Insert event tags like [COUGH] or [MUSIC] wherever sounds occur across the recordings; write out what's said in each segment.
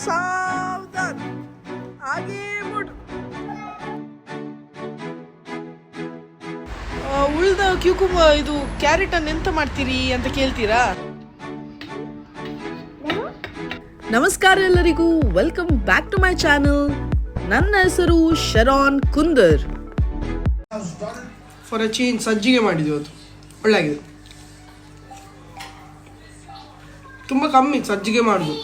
ಸಾವಧಾನ್ ಆಗಿ ಮುಡು ಉಳ್ದ ಕ್ಯೂಕುಂಬ ಇದು ಕ್ಯಾರೆಟ್ ಅನ್ನು ಎಂತ ಮಾಡ್ತೀರಿ ಅಂತ ಕೇಳ್ತೀರಾ? ನಮಸ್ಕಾರ ಎಲ್ಲರಿಗೂ. Welcome back to my channel ನನ್ನ ಹೆಸರು Sharon Kundar. For a change ಸಜ್ಜಿಗೆ ಮಾಡಿದ್ವಿ ಇವತ್ತು. ಒಳ್ಳೆಗಿದೆ ತುಂಬ ಕಮ್ಮಿ ಸಜ್ಜಿಗೆ ಮಾಡುದು.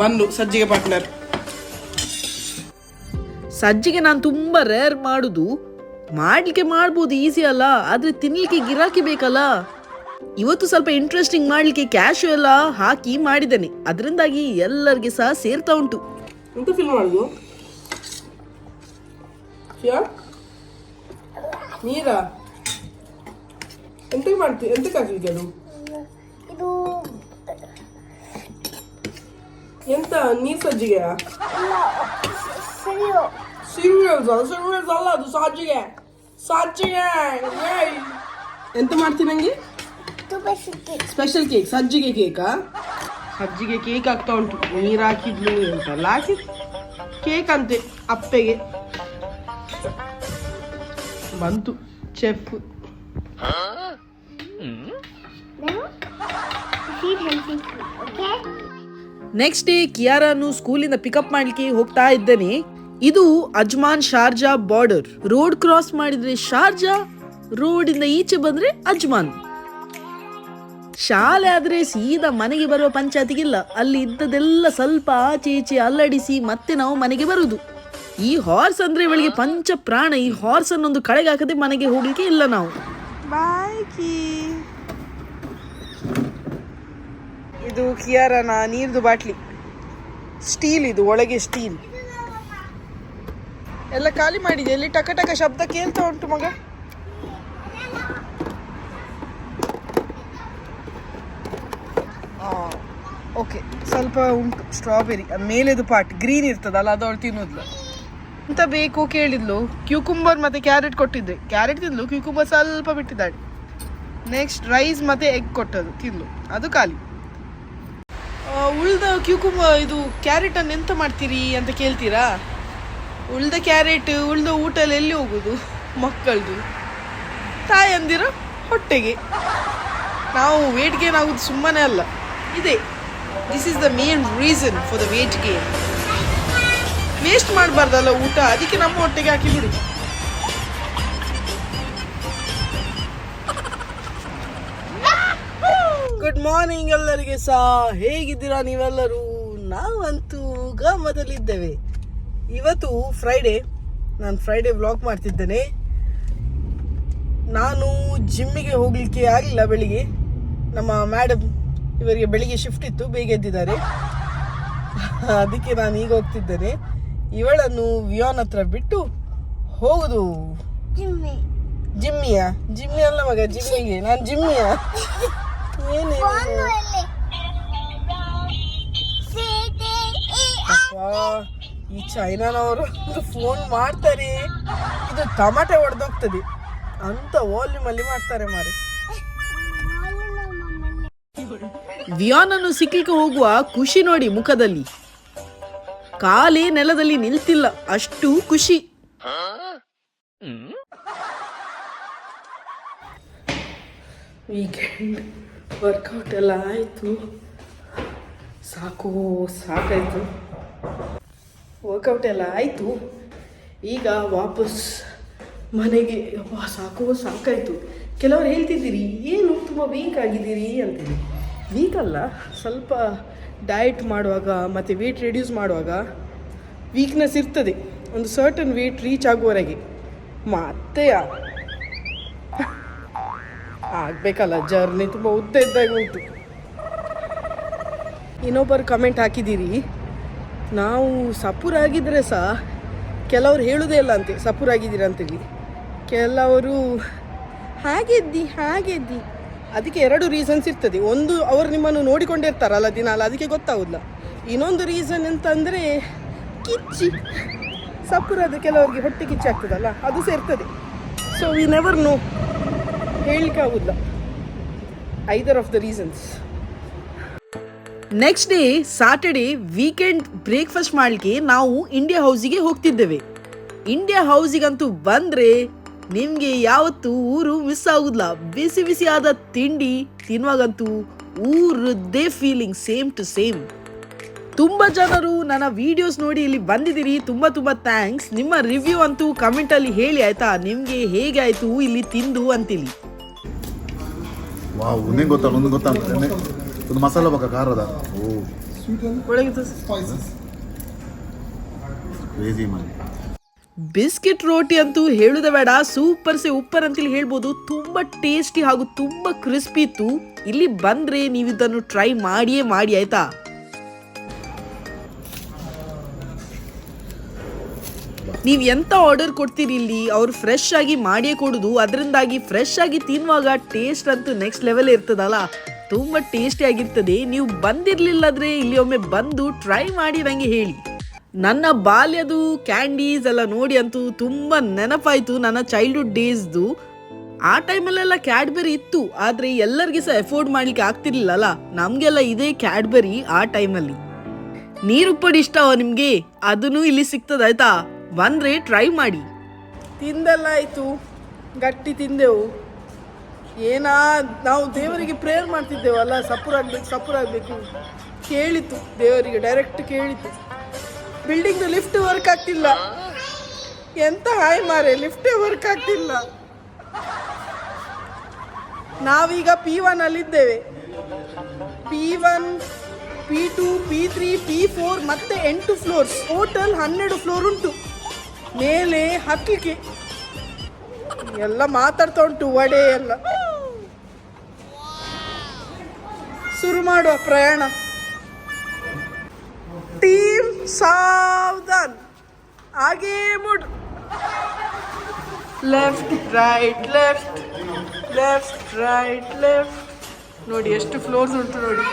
ಬಂದು ಸಜ್ಜಿಗೆ ಪಾರ್ಟ್ನರ್. ಸಜ್ಜಿಗೆ ನಾನು ತುಂಬ ರೇರ್ ಮಾಡುದು. ಮಾಡ್ಲಿಕ್ಕೆ ಮಾಡ್ಬೋದು ಈಸಿ ಅಲ್ಲ ಆದ್ರೆ ತಿನ್ಲಿಕ್ಕೆ ಗಿರಾಕಿ ಬೇಕಲ್ಲ. ಇವತ್ತು ಸ್ವಲ್ಪ ಇಂಟ್ರೆಸ್ಟಿಂಗ್ ಮಾಡ್ಲಿಕ್ಕೆ ಕ್ಯಾಶು ಎಲ್ಲ ಹಾಕಿ ಮಾಡಿದ್ದೇನೆ. ಅದರಿಂದಾಗಿ ಎಲ್ಲರಿಗೆ ಸಹ ಸೇರ್ತಾ ಉಂಟು. ಎಂತ ಫೀಲ್ ಮಾಡುದು? ನೀರಾ ಎಂತ ಮಾಡ್ತಿ ಎಂತಕ್ಕೆ ಹಾಕ್ಲಿಕ್ಕೆ ಅದು ಇದು ಎಂತ ನೀರ್ ಸಜ್ಜಿಗೆಯಾ? ಇಲ್ಲ ಸರಿಯೋ. ಸೀರಿಯಲ್ಸ್ ಸೀರಿಯಲ್ಸ್ ಅಲ್ಲ ಅದು ಸಾಜಿಗೆ ಸಾಜಿಗೆ ಏಯ್. ಎಂತ ಮಾಡ್ತೀನಿ ನಂಗೆ? ತುಂಬ ಸಿಕ್ಕಿ ಸ್ಪೆಷಲ್ ಕೇಕ್ ಸಜ್ಜಿಗೆ ಕೇಕಾ ಸಜ್ಜಿಗೆ ಕೇಕ್ ಆಗ್ತಾ ಉಂಟು. ನೀರು ಹಾಕಿದ್ಲು ಅಂತೆಲ್ಲ ಹಾಕಿ ಕೇಕ್ ಅಂತೆ ಅಪ್ಪೆಗೆ. ಬಂತು chef feed healthy okay next day ಕಿಯಾರಾನು ಸ್ಕೂಲಿಂದ ಪಿಕಪ್ ಮಾಡ್ಲಿಕ್ಕೆ ಹೋಗ್ತಾ ಇದ್ದೇನೆ. ಇದು Ajman Sharjah border road cross ಮಾಡಿದ್ರೆ ಶಾರ್ಜಾ ರೋಡ್ ಇಂದ ಈಚೆ ಬಂದ್ರೆ ಅಜ್ಮಾನ್. ಶಾಲೆ ಆದ್ರೆ ಸೀದಾ ಮನೆಗೆ ಬರುವ ಪಂಚಾಯತಿಗಿಲ್ಲ ಅಲ್ಲಿ ಇದ್ದದೆಲ್ಲ ಸ್ವಲ್ಪ ಆಚೆ ಈಚೆ ಅಲ್ಲಡಿಸಿ ಮತ್ತೆ ನಾವು ಮನೆಗೆ ಬರುದು. ಈ ಹಾರ್ಸ್ ಅಂದ್ರೆ ಇವಳಿಗೆ ಪಂಚ ಪ್ರಾಣ ಈ ಹಾರ್ಸ್ ಅನ್ನೊಂದು ಕಳೆಗೆ ಹಾಕದೆ ಮನೆಗೆ ಹೋಗ್ಲಿಕ್ಕೆ ಇಲ್ಲ ನಾವು. ಬಾಯ್ಕಿ ಇದು ಕಿಯಾರನ ನೀರ್ದು ಬಾಟ್ಲಿ. ಸ್ಟೀಲ್ ಇದು, ಒಳಗೆ ಸ್ಟೀಲ್. ಎಲ್ಲ ಖಾಲಿ ಮಾಡಿದೆ ಇಲ್ಲಿ ಟಕ ಟಕ ಶಬ್ದ ಕೇಳ್ತಾ ಉಂಟು ಮಗ. ಓಕೆ, ಸ್ವಲ್ಪ ಉಂಟು, ಸ್ಟ್ರಾಬೆರಿ. ಮೇಲೆದು ಪಾರ್ಟ್ ಗ್ರೀನ್ ಇರ್ತದಲ್ಲ, ಅದು ಅವಳು ತಿನ್ನೋದ್ಲು. ಅಂತ ಬೇಕು ಕೇಳಿದ್ಲು. ಕ್ಯೂಕುಂಬರ್ ಮತ್ತೆ ಕ್ಯಾರೆಟ್ ಕೊಟ್ಟಿದ್ದೆ. ಕ್ಯಾರೆಟ್ ತಿಂದ್ಲು ಕ್ಯೂಕುಂಬರ್ ಸ್ವಲ್ಪ ಬಿಟ್ಟಿದ್ದಾಳೆ. ನೆಕ್ಸ್ಟ್ ರೈಸ್ ಮತ್ತೆ ಎಗ್ ಕೊಟ್ಟದು ತಿಂದ್ಲು ಅದು ಖಾಲಿ. ಉಳ್ದ ಕ್ಯೂಕುಂಬ ಇದು ಕ್ಯಾರೆಟ್ ಅನ್ನು ಎಂತ ಮಾಡ್ತೀರಿ ಅಂತ ಕೇಳ್ತೀರಾ? ಉಳ್ದ ಕ್ಯಾರೆಟ್ ಉಳ್ದ ಊಟ ಎಲ್ಲ ಹೋಗುದು? ಮಕ್ಕಳದು. ತಾಯಂದಿರ ಹೊಟ್ಟೆಗೆ. ನಾವು ವೇಟ್ ಗೇನ್ ಆಗೋದು ಸುಮ್ಮನೆ ಅಲ್ಲ. ಇದೆ. This is the main reason for the weight gain waste ಮಾಡಬಾರ್ದಲ್ಲ ಊಟ. ಅದಕ್ಕೆ ನಮ್ಮ ಹೊಟ್ಟೆಗೆ ಹಾಕಿ ಬಿಡು. ಗುಡ್ ಮಾರ್ನಿಂಗ್ ಎಲ್ಲರಿಗೆ ಸಹ ಹೇಗಿದ್ದೀರಾ ನೀವೆಲ್ಲರೂ? ನಾವಂತೂ ಗಮದಲ್ಲಿದ್ದೇವೆ. ಇವತ್ತು ಫ್ರೈಡೇ ನಾನು ಫ್ರೈಡೇ ವ್ಲಾಗ್ ಮಾಡ್ತಿದ್ದೇನೆ. ನಾನು ಜಿಮ್ಮಿಗೆ ಹೋಗಲಿಕ್ಕೆ ಆಗಲಿಲ್ಲ ಬೆಳಿಗ್ಗೆ. ನಮ್ಮ ಮ್ಯಾಡಮ್ ಇವರಿಗೆ ಬೆಳಿಗ್ಗೆ ಶಿಫ್ಟ್ ಇತ್ತು ಬೇಗ ಎದ್ದಿದ್ದಾರೆ. [LAUGHS] ಅದಕ್ಕೆ ನಾನು ಈಗ ಹೋಗ್ತಿದ್ದೇನೆ. ಇವಳನ್ನು ವಿಯಾನ್ ಹತ್ರ ಬಿಟ್ಟು ಹೋಗುದು. ಜಿಮ್ಮಿ ಜಿಮ್ಮಿಯ ಜಿಮ್ಮಿ ಅಲ್ಲ ಮಗ ಜಿಮ್ಮಿಗೆ ನಾನು ಜಿಮ್ಮಿಯ ಈ ಚೈನಾನವರು ಫೋನ್ ಮಾಡ್ತಾರೆ. ಇದು ಟಮಾಟೆ ಹೊಡೆದೋಗ್ತದೆ ಅಂತ ವಾಲ್ಯೂಮ್ ಅಲ್ಲಿ ಮಾಡ್ತಾರೆ ಮಾರಿ. ವಿಯಾನನ್ನು ಸಿಕ್ಕಲಿಕ್ಕೆ ಹೋಗುವ ಖುಷಿ ನೋಡಿ ಮುಖದಲ್ಲಿ. ಕಾಲೇ ನೆಲದಲ್ಲಿ ನಿಲ್ತಿಲ್ಲ. ಅಷ್ಟು ಖುಷಿ. ವೀಕೆಂಡ್ ವರ್ಕೌಟ್ ಎಲ್ಲ ಆಯಿತು. ಸಾಕು, ಸಾಕಾಯಿತು. ವರ್ಕೌಟ್ ಎಲ್ಲ ಆಯಿತು. ಈಗ ವಾಪಸ್ ಮನೆಗೆ ಅಪ್ಪ ಸಾಕು, ಸಾಕಾಯಿತು. ಕೆಲವರು ಹೇಳ್ತಿದ್ದೀರಿ, ಏನು ತುಂಬ ವೀಕ್ ಆಗಿದ್ದೀರಿ ಅಂತೀರಿ ವೀಕ್ ಅಲ್ಲ, ಸ್ವಲ್ಪ ಡಯಟ್ ಮಾಡುವಾಗ ಮತ್ತು ವೆಯ್ಟ್ ರಿಡ್ಯೂಸ್ ಮಾಡುವಾಗ ವೀಕ್ನೆಸ್ ಇರ್ತದೆ. ಒಂದು ಸರ್ಟನ್ ವೆಯ್ಟ್ ರೀಚ್ ಆಗುವವರೆಗೆ. ಮತ್ತೆ ಆಗಬೇಕಲ್ಲ ಜರ್ನಿ ತುಂಬ ಉದ್ದ ಇದ್ದಾಗ ಉಂಟು. ಇನ್ನೊಬ್ಬರು ಕಮೆಂಟ್ ಹಾಕಿದ್ದೀರಿ, ನಾವು ಸಪುರಾಗಿದ್ದರೆ ಸಹ ಕೆಲವರು ಹೇಳುವುದೇ ಇಲ್ಲ ಅಂತೆ ಸಪುರಾಗಿದ್ದೀರ ಅಂತೇಳಿ. ಕೆಲವರು ಹಾಗೆದ್ದಿ ಹಾಗೆದ್ದಿ ಅದಕ್ಕೆ ಎರಡು ರೀಸನ್ಸ್ ಇರ್ತದೆ. ಒಂದು, ಅವರು ನಿಮ್ಮನ್ನು ನೋಡಿಕೊಂಡಿರ್ತಾರಲ್ಲ ದಿನಾಲ, ಅದಕ್ಕೆ ಗೊತ್ತಾಗೋದಿಲ್ಲ. ಇನ್ನೊಂದು ರೀಸನ್ ಅಂತಂದರೆ ಕಿಚ್ಚಿ. ಸಪ್ಪುರಾದ ಕೆಲವರಿಗೆ ಹೊಟ್ಟೆ ಕಿಚ್ಚಾಗ್ತದಲ್ಲ ಅದು ಸೇರ್ತದೆ ಸೊ ವಿ ನೆವರ್ ನೋ ಹೇಳಲಿಕ್ಕೆ ಆಗುದಿಲ್ಲ either of the reasons next day Saturday weekend breakfast ಮಾಡಲಿಕ್ಕೆ ನಾವು ಇಂಡಿಯಾ ಹೌಸಿಗೆ ಹೋಗ್ತಿದ್ದೇವೆ. ಇಂಡಿಯಾ ಹೌಸಿಗಂತೂ ಬಂದರೆ ನಿಮಗೆ ಯಾವತ್ತೂ ಊರು ಮಿಸ್ ಆಗುದಿಲ್ಲ. ಬಿಸಿ ಬಿಸಿ ಆದ ತಿಂಡಿ ತಿನ್ನುವಾಗಂತೂ ಊರದ್ದೇ ಫೀಲಿಂಗ್ ಸೇಮ್ ಟು ಸೇಮ್ ತುಂಬ ಜನರು ನನ್ನ ವಿಡಿಯೋಸ್ ನೋಡಿ ಇಲ್ಲಿ ಬಂದಿದ್ದೀರಿ. ತುಂಬ ತುಂಬ ಥ್ಯಾಂಕ್ಸ್ ನಿಮ್ಮ ರಿವ್ಯೂ ಅಂತೂ ಕಮೆಂಟಲ್ಲಿ ಹೇಳಿ ಆಯ್ತಾ? ನಿಮಗೆ ಹೇಗೆ ಆಯಿತು ಇಲ್ಲಿ ತಿಂದು ಅಂತಿಲ್ಲಿ ವಾವ್ ಒಂದೇ ಗೊತ್ತಲ್ಲ ಒಂದು ಗೊತ್ತಾಗ್ತದೆ ಒಂದು ಮಸಾಲ ಬಾಕ ಖಾರದ. ಓ. ಕ್ರೇಜಿ ಮಾಡಿ ಬಿಸ್ಕೆಟ್ ರೋಟಿ ಅಂತೂ ಹೇಳುದ ಬೇಡ ಸೂಪರ್ ಸೇ ಉಪ್ಪರ್ ಅಂತೇಳಿ ಹೇಳ್ಬೋದು. ತುಂಬಾ ಟೇಸ್ಟಿ ಹಾಗೂ ತುಂಬಾ ಕ್ರಿಸ್ಪಿ ಇತ್ತು. ಇಲ್ಲಿ ಬಂದ್ರೆ ನೀವು ಇದನ್ನು ಟ್ರೈ ಮಾಡಿಯೇ ಮಾಡಿ ಆಯ್ತಾ? ನೀವು ಎಂತ ಆರ್ಡರ್ ಕೊಡ್ತೀರಿ ಇಲ್ಲಿ? ಅವ್ರು ಫ್ರೆಶ್ ಆಗಿ ಮಾಡಿಯೇ ಕೊಡುದು, ಅದರಿಂದಾಗಿ ಫ್ರೆಶ್ ಆಗಿ ತಿನ್ನುವಾಗ ಟೇಸ್ಟ್ ಅಂತೂ ನೆಕ್ಸ್ಟ್ ಲೆವೆಲ್ ಇರ್ತದಲ್ಲ? ತುಂಬ ಟೇಸ್ಟಿ ಆಗಿರ್ತದೆ. ನೀವು ಬಂದಿರ್ಲಿಲ್ಲಾದ್ರೆ ಇಲ್ಲಿ ಒಮ್ಮೆ ಬಂದು ಟ್ರೈ ಮಾಡಿ ನಂಗೆ ಹೇಳಿ. ನನ್ನ ಬಾಲ್ಯದು ಕ್ಯಾಂಡೀಸ್ ಎಲ್ಲ ನೋಡಿ ಅಂತೂ ತುಂಬ ನೆನಪಾಯ್ತು, ನನ್ನ ಚೈಲ್ಡ್ಹುಡ್ ಡೇಸ್ದು ಆ ಟೈಮಲ್ಲೆಲ್ಲ ಕ್ಯಾಡ್ಬರಿ ಇತ್ತು, ಆದರೆ ಎಲ್ಲರಿಗೆ ಸಹ ಎಫೋರ್ಡ್ ಮಾಡ್ಲಿಕ್ಕೆ ಆಗ್ತಿರ್ಲಿಲ್ಲಲ್ಲ? ನಮಗೆಲ್ಲ ಇದೇ ಕ್ಯಾಡ್ಬರಿ ಆ ಟೈಮಲ್ಲಿ ನೀರುಪ್ಪಡಿ ಇಷ್ಟವ ನಿಮಗೆ? ಅದನ್ನು ಇಲ್ಲಿ ಸಿಗ್ತದೆ ಆಯ್ತಾ ಬಂದ್ರೆ ಟ್ರೈ ಮಾಡಿ. ತಿಂದೆಲ್ಲ ಆಯಿತು ಗಟ್ಟಿ ತಿಂದೆವು. ಏನಾ, ನಾವು ದೇವರಿಗೆ ಪ್ರೇಯರ್ ಮಾಡ್ತಿದ್ದೇವಲ್ಲ ಸಪುರ ಆಗಬೇಕು ಸಪುರ ಆಗಬೇಕು ಕೇಳಿತು, ದೇವರಿಗೆ ಡೈರೆಕ್ಟ್ ಕೇಳಿತು. ಬಿಲ್ಡಿಂಗ್ ಲಿಫ್ಟ್ ವರ್ಕ್ ಆಗ್ತಿಲ್ಲ. ಎಂತ ಹಾಯ್ ಮಾರೆ ಲಿಫ್ಟೇ ವರ್ಕ್ ಆಗ್ತಿಲ್ಲ. ನಾವೀಗ P one ಅಲ್ಲಿದ್ದೇವೆ. P one P two P three P four ಮತ್ತೆ ಎಂಟು ಫ್ಲೋರ್ಸ್ ಟೋಟಲ್ ಹನ್ನೆರಡು ಫ್ಲೋರ್ ಉಂಟು. ಮೇಲೆ ಹತ್ತಲಿಕ್ಕೆ ಎಲ್ಲ ಮಾತಾಡ್ತಾ ಉಂಟು, ವಡೆ ಎಲ್ಲ. ಶುರು ಮಾಡುವ ಪ್ರಯಾಣ. ಟೀಮ್ ಸಾವಧಾನ್. ಹಾಗೇ ಮುಡ್. Left right left left right left ನೋಡಿ, ಎಷ್ಟು ಫ್ಲೋರ್ಸ್ ಉಂಟು ನೋಡಿ.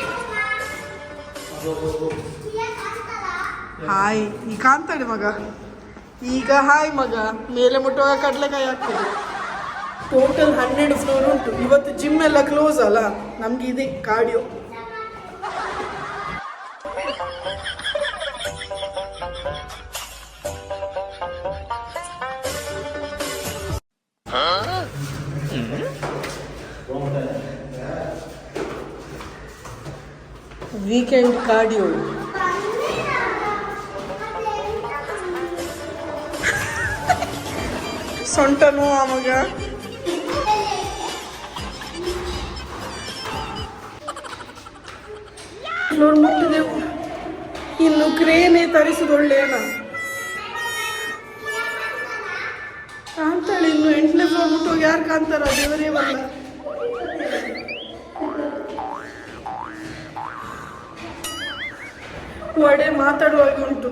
ಹಾಯ್ ಈ ಕಾಣ್ತಾಳೆ ಮಗ. ಈಗ ಹಾಯ್ ಮಗ, ಮೇಲೆ ಮುಟ್ಟುವಾಗ ಕಡಲೆಕಾಯಿ ಆಗ್ತದೆ ಟೋಟಲ್ ಹನ್ನೆರಡು ಫ್ಲೋರ್ ಉಂಟು. ಇವತ್ತು ಜಿಮ್ ಎಲ್ಲ ಕ್ಲೋಸ್ ಅಲ್ಲ? ನಮ್ಗೆ ಇದೆ ಕಾರ್ಡಿಯೋ ವೀಕೆಂಡ್ ಕಾರ್ಡಿಯೋ ಸೊಂಟ ಅವಾಗ ಮಗ. ಫ್ಲೋರ್ ಮುಟ್ಟಿದೆವು ಇನ್ನು ಕ್ರೇನೆ ತರಿಸುದು ಒಳ್ಳೆಯಣ ಕಾಣ್ತಾಳೆ ಇನ್ನು ಎಂಟನೇ ಮುಟ್ಟೋಗಿ ಯಾರು ಕಾಂತಾರ ದೇವರೇ ಬಂದ ಒಡೆ ಮಾತಾಡುವಾಗ ಉಂಟು.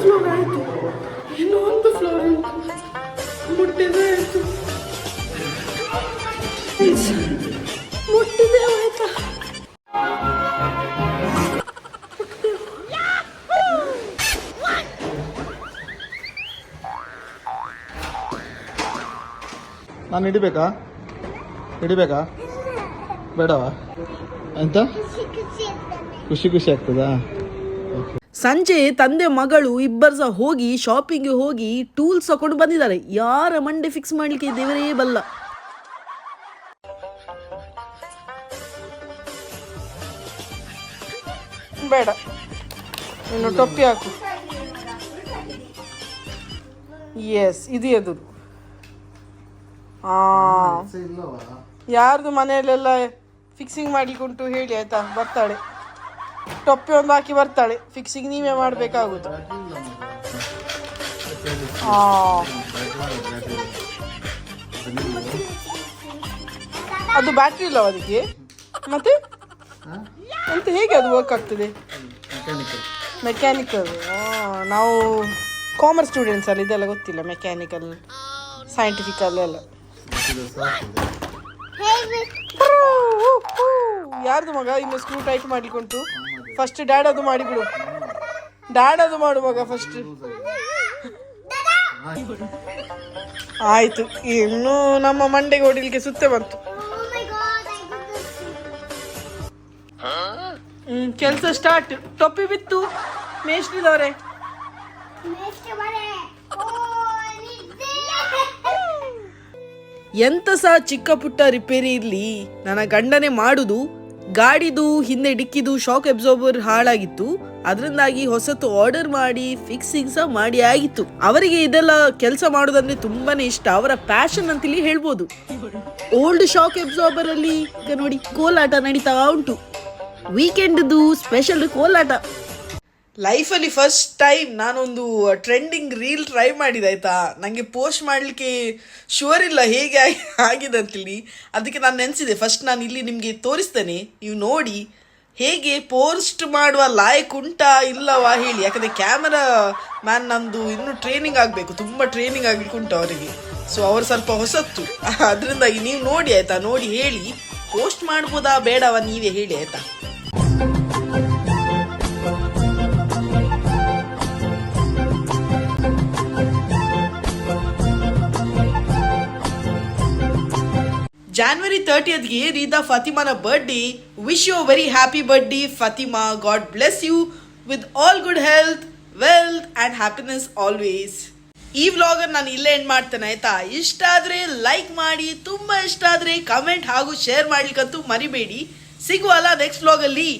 ಫ್ಲೋರ್ ಆಯ್ತು ಇನ್ನು ಒಂದು ಫ್ಲೋರ್ ಉಂಟು ಮುಟ್ಟಿದೆ ಆಯ್ತು ನಾನು ಹಿಡಿಬೇಕಾ? ಹಿಡಿಬೇಕಾ? ಬೇಡವಾ? ಅಂತ ಖುಷಿ ಖುಷಿ ಆಗ್ತದಾ? ಸಂಜೆ ತಂದೆ ಮಗಳು ಇಬ್ಬರು ಸಹ ಹೋಗಿ ಶಾಪಿಂಗ್ಗೆ ಹೋಗಿ ಟೂಲ್ಸ್ ತಗೊಂಡು ಬಂದಿದ್ದಾರೆ. ಯಾರ ಮಂಡೆ ಫಿಕ್ಸ್ ಮಾಡ್ಲಿಕ್ಕೆ ದೇವರೇ ಬಲ್ಲ. ಬೇಡ. ಇನ್ನು ಟೊಪ್ಪಿ ಹಾಕು. ಎಸ್ ಇದು ಎದುರು. ಹಾ ಯಾರ್ದು ಮನೆಯಲ್ಲೆಲ್ಲ ಫಿಕ್ಸಿಂಗ್ ಮಾಡ್ಲಿಕ್ಕೆ ಹೇಳಿ ಆಯ್ತಾ? ಬರ್ತಾಳೆ. ಟೊಪ್ಪೆ ಒಂದು ಹಾಕಿ ಬರ್ತಾಳೆ. ಫಿಕ್ಸಿಂಗ್ ನೀವೇ ಮಾಡಬೇಕಾಗುದು. ಅದು ಬ್ಯಾಟ್ರಿ ಇಲ್ಲವ ಅದಕ್ಕೆ? ಮತ್ತೆ? ಅಂತ ಹೇಗೆ ಅದು ವರ್ಕ್ ಆಗ್ತದೆ? ಮೆಕ್ಯಾನಿಕಲ್ ನಾವು ಕಾಮರ್ಸ್ ಸ್ಟೂಡೆಂಟ್ಸ್ ಅಲ್ಲಿ ಇದೆಲ್ಲ ಗೊತ್ತಿಲ್ಲ ಮೆಕ್ಯಾನಿಕಲ್ ಸೈಂಟಿಫಿಕಲ್ ಎಲ್ಲ ಯಾರ್ದು ಮಗ? ಇನ್ನು ಸ್ಕ್ರೂ ಟೈಟ್ ಮಾಡ್ಲಿಕ್ಕುಂಟು. ಫಸ್ಟ್ ಡ್ಯಾಡ್ ಅದು ಮಾಡಿಬಿಡು. ಡ್ಯಾಡದು ಮಾಡು ಮಗ ಫಸ್ಟ್ ಆಯ್ತು. ಇನ್ನು ನಮ್ಮ ಮಂಡೆಗೆ ಹೊಡಿಲಿಕ್ಕೆ ಸುತ್ತೆ ಬಂತು. ಕೆಲಸ ಸ್ಟಾರ್ಟ್ ಟೊಪ್ಪಿ ಬಿತ್ತು. ಮೇಷ್ಟಿದವ್ರೆ ಎಂತ ಸಹ ಚಿಕ್ಕ ಪುಟ್ಟ ರಿಪೇರಿ ಇರಲಿ? ನನ್ನ ಗಂಡನೇ ಮಾಡುದು, ಗಾಡಿದು, ಹಿಂದೆ ಡಿಕ್ಕಿದು ಶಾಕ್ ಅಬ್ಸಾರ್ಬರ್ ಹಾಳಾಗಿತ್ತು. ಅದರಿಂದಾಗಿ ಹೊಸತು ಆರ್ಡರ್ ಮಾಡಿ ಫಿಕ್ಸಿಂಗ್ ಸಹ ಮಾಡಿ ಆಗಿತ್ತು. ಅವರಿಗೆ ಇದೆಲ್ಲ ಕೆಲಸ ಮಾಡೋದಂದ್ರೆ ತುಂಬಾನೇ ಇಷ್ಟ. ಅವರ ಪ್ಯಾಷನ್ ಅಂತೇಳಿ ಹೇಳ್ಬೋದು. ಓಲ್ಡ್ ಶಾಕ್ ಅಬ್ಸಾರ್ಬರ್ ಅಲ್ಲಿ ಈಗ ನೋಡಿ ಕೋಲಾಟ ನಡೀತಾ ಉಂಟು. ವೀಕೆಂಡ್ದು ಸ್ಪೆಷಲ್ ಕೋಲಾಟ. ಲೈಫಲ್ಲಿ ಫಸ್ಟ್ ಟೈಮ್ ನಾನೊಂದು ಟ್ರೆಂಡಿಂಗ್ ರೀಲ್ ಟ್ರೈ ಮಾಡಿದೆ, ಆಯ್ತಾ? ನನಗೆ ಪೋಸ್ಟ್ ಮಾಡಲಿಕ್ಕೆ ಶೂರ್ ಇಲ್ಲ ಹೇಗೆ ಆಗಿ- ಆಗಿದೆ ಅಂತೇಳಿ. ಅದಕ್ಕೆ ನಾನು ನೆನೆಸಿದೆ ಫಸ್ಟ್ ನಾನು ಇಲ್ಲಿ ನಿಮಗೆ ತೋರಿಸ್ತೇನೆ. ನೀವು ನೋಡಿ, ಹೇಗೆ ಪೋಸ್ಟ್ ಮಾಡುವ ಲಾಯಕ್ ಉಂಟಾ ಇಲ್ಲವಾ ಹೇಳಿ. ಯಾಕಂದರೆ ಕ್ಯಾಮರಾ ಮ್ಯಾನ್ ನಂದು ಇನ್ನೂ ಟ್ರೈನಿಂಗ್ ಆಗಬೇಕು, ತುಂಬ ಟ್ರೈನಿಂಗ್ ಆಗಲಿಕ್ಕೆ ಉಂಟು ಅವರಿಗೆ. ಸೊ ಅವರು ಸ್ವಲ್ಪ ಹೊಸತ್ತು. ಅದರಿಂದಾಗಿ ನೀವು ನೋಡಿ, ಆಯಿತಾ? ನೋಡಿ ಹೇಳಿ. ಪೋಸ್ಟ್ ಮಾಡ್ಬೋದಾ ಬೇಡವಾ ನೀವೇ ಹೇಳಿ, ಆಯ್ತಾ? ಜಾನ್ವರಿ ತರ್ಟಿಯತ್ಗೆ Rida ಫತಿಮಾನ birthday wish you very happy birthday Fatima. God bless you with all good health wealth and happiness always ಈ ವ್ಲಾಗರ್ ನಾನು ಇಲ್ಲೇ ಎಂಡ್ ಮಾಡ್ತೇನೆ, ಆಯ್ತಾ? ಇಷ್ಟ ಆದರೆ ಲೈಕ್ ಮಾಡಿ, ತುಂಬ ಇಷ್ಟ ಆದರೆ ಕಮೆಂಟ್ ಹಾಗೂ ಶೇರ್ ಮಾಡ್ಲಿಕ್ಕಂತೂ ಮರಿಬೇಡಿ. ಸಿಗುವಲ್ಲ ನೆಕ್ಸ್ಟ್ ವ್ಲಾಗಲ್ಲಿ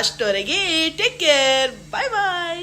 ಅಷ್ಟವರೆಗೆ ಟೇಕ್ ಕೇರ್ ಬಾಯ್ ಬಾಯ್